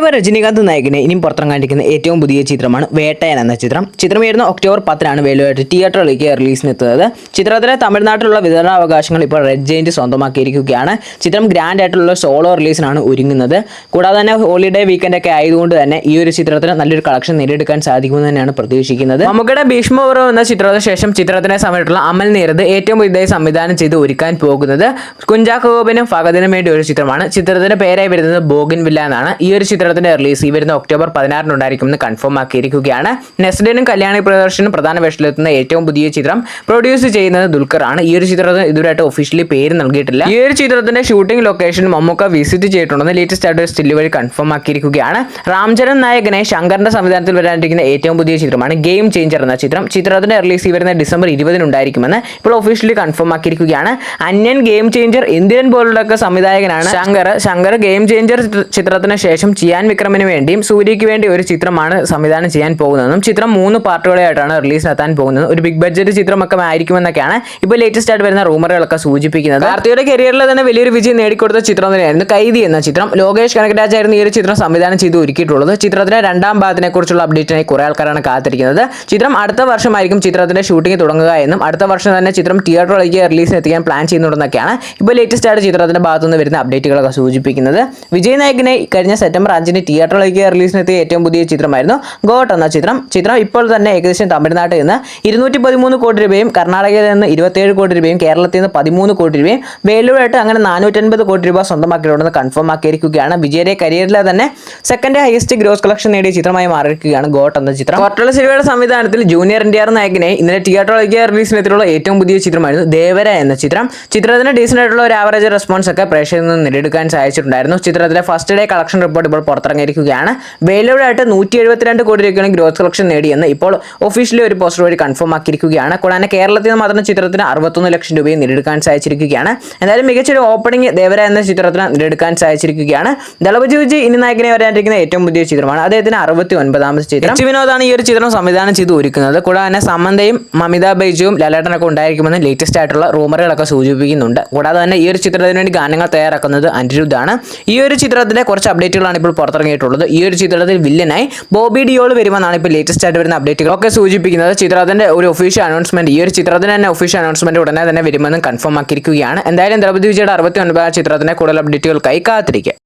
തലൈവർ രജനീകാന്ത് നായകനെ ഇനിയും പുറത്തിറങ്ങാണ്ടിരിക്കുന്ന ഏറ്റവും പുതിയ ചിത്രമാണ് വേട്ടയൻ എന്ന ചിത്രം. ചിത്രം വരുന്ന ഒക്ടോബർ പത്തിനാണ് വേലുവായിട്ട് തിയേറ്ററിലേക്ക് റിലീസിനെത്തുന്നത്. ചിത്രത്തിലെ തമിഴ്നാട്ടിലുള്ള വിതരണാവകാശങ്ങൾ ഇപ്പോൾ റെഡ് ജെയിന്റ് സ്വന്തമാക്കിയിരിക്കുകയാണ്. ചിത്രം ഗ്രാൻഡ് ആയിട്ടുള്ള സോളോ റിലീസിനാണ് ഒരുങ്ങുന്നത്. കൂടാതെ തന്നെ ഹോളിഡേ വീക്കെൻഡ് ഒക്കെ ആയതുകൊണ്ട് തന്നെ ഈ ഒരു ചിത്രത്തിന് നല്ലൊരു കളക്ഷൻ നേടിയെടുക്കാൻ സാധിക്കുമെന്ന് തന്നെയാണ് പ്രതീക്ഷിക്കുന്നത്. നമുക്കിടെ ഭീഷ്മപുരം എന്ന ചിത്രത്തിന് ശേഷം ചിത്രത്തിനെ സമയത്തുള്ള അമൽ നീരത് ഏറ്റവും പുതിയതായി സംവിധാനം ചെയ്ത് ഒരുക്കാൻ പോകുന്നത് കുഞ്ചാക്കോബിനും ഫഹദിനും വേണ്ടി ഒരു ചിത്രമാണ്. ചിത്രത്തിന്റെ പേരായി വരുന്നത് ബോഗിൻ വില്ല എന്നാണ്. ഈ ഒരു ചിത്രത്തിന്റെ റിലീസ് ഈ വരുന്ന ഒക്ടോബർ പതിനാറിനുണ്ടായിരിക്കും എന്ന് കൺഫേം ആക്കിയിരിക്കുകയാണ്. നെസ്ഡേനും കല്യാണി പ്രദർശനും പ്രധാന വേഷത്തിലെത്തുന്ന ഏറ്റവും പുതിയ ചിത്രം പ്രൊഡ്യൂസ് ചെയ്യുന്നത് ദുൽഖർ ആണ്. ഈ ഒരു ചിത്രത്തിന് ഇതുവരെയായിട്ട് ഒഫീഷ്യലി പേര് നൽകിയിട്ടില്ല. ഈ ഒരു ചിത്രത്തിന്റെ ഷൂട്ടിംഗ് ലൊക്കേഷൻ മമ്മൂക്ക വിസിറ്റ് ചെയ്തിട്ടുണ്ടെന്ന് ലേറ്റസ്റ്റ് ആയിട്ട് ഒരു സ്റ്റില്ല് വഴി കൺഫേം ആക്കിയിരിക്കുകയാണ്. രാംചരൺ നായകനെ ശങ്കറിന്റെ സംവിധാനത്തിൽ വരാനിരിക്കുന്ന ഏറ്റവും പുതിയ ചിത്രമാണ് ഗെയിം ചേഞ്ചർ എന്ന ചിത്രം. ചിത്രത്തിന്റെ റിലീസ് ഈ വരുന്ന ഡിസംബർ ഇരുപതിനുണ്ടായിരിക്കുമെന്ന് ഇപ്പോൾ ഒഫീഷ്യലി കൺഫേം ആക്കിയിരിക്കുകയാണ്. അന്യൻ ഗെയിം ചേഞ്ചർ ഇന്ത്യൻ പോലുള്ളൊക്കെ സംവിധായകനാണ് ശങ്കർ. ശങ്കർ ഗെയിം ചേഞ്ചർ ചിത്രത്തിന് ശേഷം ചിയാൻ വിക്രമിന് വേണ്ടിയും സൂര്യയ്ക്ക് വേണ്ടി ഒരു ചിത്രമാണ് സംവിധാനം ചെയ്യാൻ പോകുന്നതെന്നും ചിത്രം മൂന്ന് പാർട്ടുകളായിട്ടാണ് റിലീസ് നടത്താൻ പോകുന്നത്. ഒരു ബിഗ് ബഡ്ജറ്റ് ചിത്രമൊക്കെ ആയിരിക്കുമെന്നൊക്കെയാണ് ഇപ്പോൾ ലേറ്റസ്റ്റ് ആയിട്ട് വരുന്ന റൂമറുകളൊക്കെ സൂചിപ്പിക്കുന്നത്. കാർത്തിയുടെ കരിയറിൽ തന്നെ വലിയൊരു വിജയം നേടിക്കൊടുത്ത ചിത്രം തന്നെയായിരുന്നു കൈതി എന്ന ചിത്രം. ലോകേഷ് കനകരാജായിരുന്നു ഈ ഒരു ചിത്രം സംവിധാനം ചെയ്ത് ഒരുക്കിയിട്ടുള്ളത്. ചിത്രത്തിന്റെ രണ്ടാം ഭാഗത്തിനെ കുറിച്ചുള്ള അപ്ഡേറ്റിനായി കുറെ ആൾക്കാരാണ് കാത്തിരിക്കുന്നത്. ചിത്രം അടുത്ത വർഷമായിരിക്കും ചിത്രത്തിന്റെ ഷൂട്ടിംഗ് തുടങ്ങുക എന്നും അടുത്ത വർഷം തന്നെ ചിത്രം തിയേറ്ററിലേക്ക് റിലീസ് എത്തിക്കാൻ പ്ലാൻ ചെയ്യുന്നുണ്ടെന്നൊക്കെയാണ് ഇപ്പോൾ ലേറ്റസ്റ്റ് ആയിട്ട് ചിത്രത്തിന്റെ ഭാഗത്തുനിന്ന് വരുന്ന അപ്ഡേറ്റുകളൊക്കെ സൂചിപ്പിക്കുന്നത്. വിജയ് നായകിനെ കഴിഞ്ഞ സെപ്റ്റംബർ അഞ്ചിന് തിയേറ്ററിലേക്ക് റിലീസിനെത്തിയ ഏറ്റവും പുതിയ ചിത്രമായിരുന്നു ഗോട്ട് എന്ന ചിത്രം. ചിത്രം ഇപ്പോൾ തന്നെ ഏകദേശം തമിഴ്നാട്ടിൽ നിന്ന് ഇരുന്നൂറ്റി പതിമൂന്ന് കോടി രൂപയും കർണാടകയിൽ നിന്ന് ഇരുപത്തേഴ് കോടി രൂപയും കേരളത്തിൽ നിന്ന് പതിമൂന്ന് കോടി രൂപയും വേലൂരായിട്ട് അങ്ങനെ നാനൂറ്റൻപത് കോടി രൂപ സ്വന്തമാക്കിയിട്ടുണ്ടെന്ന് കൺഫേം ആക്കിയിരിക്കുകയാണ്. വിജയുടെ കരിയറിലെ തന്നെ സെക്കൻഡ് ഹയസ്റ്റ് ഗ്രോസ് കളക്ഷൻ നേടിയ ചിത്രമായി മാറിയിരിക്കുകയാണ് ഗോട്ട് എന്ന ചിത്രം. കോട്ടള സിനിമയുടെ സംവിധാനത്തിൽ ജൂനിയർ എൻ നായകനെ ഇന്നലെ തിയേറ്ററിലേക്ക് റിലീസിനെത്തിയുള്ള ഏറ്റവും പുതിയ ചിത്രമായിരുന്നു ദേവര എന്ന ചിത്രം. ചിത്രത്തിന് ഡീസന്റ് ആയിട്ടുള്ള ഒരു ആവറേജ് റെസ്പോൺസ് ഒക്കെ പ്രേക്ഷകരിൽ നിന്ന് നേടിയെടുക്കാൻ സാധിച്ചിട്ടുണ്ടായിരുന്നു. ചിത്രത്തിലെ ഫസ്റ്റ് ഡേ കളക്ഷൻ റിപ്പോർട്ട് ഇപ്പോൾ പുറത്തിറങ്ങിയിരിക്കുകയാണ്. വേലോടായിട്ട് നൂറ്റി എഴുപത്തിരണ്ട് കോടി രൂപയാണ് ഗ്രോത്ത് കളക്ഷൻ നേടിയെന്ന് ഇപ്പോൾ ഒഫീഷ്യലി ഒരു പോസ്റ്റർ വഴി കൺഫേം ആക്കിയിരിക്കുകയാണ്. കൂടാതെ കേരളത്തിൽ നിന്ന് മാത്രം ചിത്രത്തിന് അറുപത്തൊന്ന് ലക്ഷം രൂപയും നേടിയെടുക്കാൻ സാധിച്ചിരിക്കുകയാണ്. എന്തായാലും മികച്ചൊരു ഓപ്പണിംഗ് ദേവര എന്ന ചിത്രത്തിന് നേടിയെടുക്കാൻ സാധിച്ചിരിക്കുകയാണ്. ദളപതി ഇനി നായകനെ വരാനിരിക്കുന്ന ഏറ്റവും പുതിയ ചിത്രമാണ്. അദ്ദേഹത്തിന് അറുപത്തി ഒൻപതാമത് ചിത്രം വിനോദാണ് ഈ ഒരു ചിത്രം സംവിധാനം ചെയ്ത് ഒരുക്കുന്നത്. കൂടാതെ സമന്തയും മമിത ബൈജുവും ലലേട്ടനൊക്കെ ഉണ്ടായിരിക്കുമെന്ന് ലേറ്റസ്റ്റ് ആയിട്ടുള്ള റൂമറുകളൊക്കെ സൂചിപ്പിക്കുന്നുണ്ട്. കൂടാതെ തന്നെ ഈ ഒരു ചിത്രത്തിന് വേണ്ടി ഗാനങ്ങൾ തയ്യാറാക്കുന്നത് അനിരുദ്ധാണ് ഈ ഒരു ചിത്രത്തിലെ കുറച്ച് അപ്ഡേറ്റുകളാണ് ഇപ്പോൾ പുറത്തിറങ്ങിയിട്ടുള്ളത്. ഈ ഒരു ചിത്രത്തിൽ വില്ലനായി ബോബി ഡിയോൾ വരുമെന്നാണ് ഇപ്പോൾ ലേറ്റസ്റ്റ് ആയിട്ട് വരുന്ന അപ്ഡേറ്റുകൾ ഒക്കെ സൂചിപ്പിക്കുന്നത്. ചിത്രത്തിന്റെ ഒരു ഒഫീഷ്യൽ അനൗൺസ്മെന്റ് ഈ ഒരു ചിത്രത്തിന് തന്നെ ഒഫീഷ്യൽ അനൗൺസ്മെന്റ് ഉടനെ തന്നെ വരുമെന്നും കൺഫേം ആക്കിയിരിക്കുകയാണ്. എന്തായാലും ദ്രൗപതി വിജയുടെ അറുപത്തി ഒൻപതാം ചിത്രത്തിന്റെ കൂടുതൽ അപ്ഡേറ്റുകൾക്കായി കാത്തിരിക്കുക